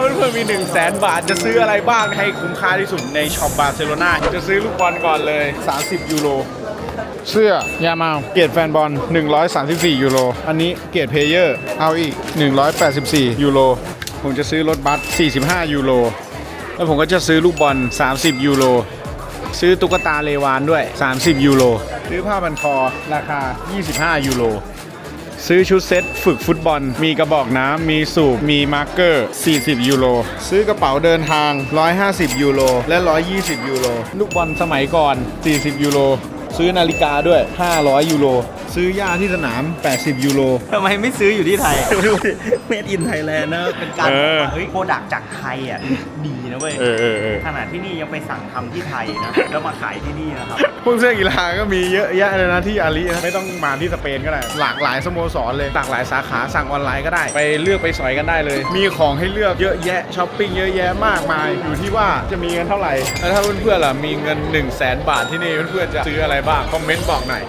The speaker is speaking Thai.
เพื่อนๆมี1 0 0 0 0แสนบาท จะซื้ออะไรบ้างให้คุ้มค่าที่สุดในช็อปบาร์เซโลนาจะซื้อลูกบอลก่อนเลย 30 ยูโรเสื้อยามาเกรดแฟนบอล 134 ยูโร อันนี้เกรดเพลเยอร์ เอาอีก 184 ยูโร ผมจะซื้อรถบัส 45 ยูโร แล้วผมก็จะซื้อลูกบอล 30 ยูโร ซื้อตุ๊กตาเลวานด้วย 30 ยูโร ซื้อผ้าพันคอ ราคา 25 ยูโร ซื้อชุดเซ็ตฝึกฟุตบอล มีกระบอกน้ำมีสูบมีมาร์กเกอร์ 40 ยูโรซื้อกระเป๋าเดินทาง 150 ยูโรและ 120 ยูโรลูกบอลสมัยก่อน 40 ยูโรซื้อนาฬิกาด้วย 500 ยูโร ซื้อยาที่สนาม 80 ยูโร ทำไมไม่ซื้ออยู่ที่ไทย เมดอินไทยแลนด์นะ เป็นการเออเฮ้ยโปรดักจากไทยอะ ดีนะเว้ย เออเออเออขนาดที่นี่ยังไปสั่งทำที่ไทยนะ แล้วมาขายที่นี่นะครับ พวกเสื้อกีฬาก็มีเยอะแยะเลยนะที่อาลีนะไม่ต้องมาที่สเปนก็ได้ หลากหลายสโมสรเลยหลากหลายสาขาสั่งออนไลน์ก็ได้ ไปเลือกไปสอยกันได้เลย มีของให้เลือกเยอะแยะช้อปปิ้งเยอะแยะมากมาย อยู่ที่ว่าจะมีเงินเท่าไหร่แล้วถ้าเพื่อนๆล่ะมีเงิน 1 0 0 0 0แสนบาทที่นี่เพื่อนๆจะซื้ออะไรบ้างคอมเมนต์บอกหน่อย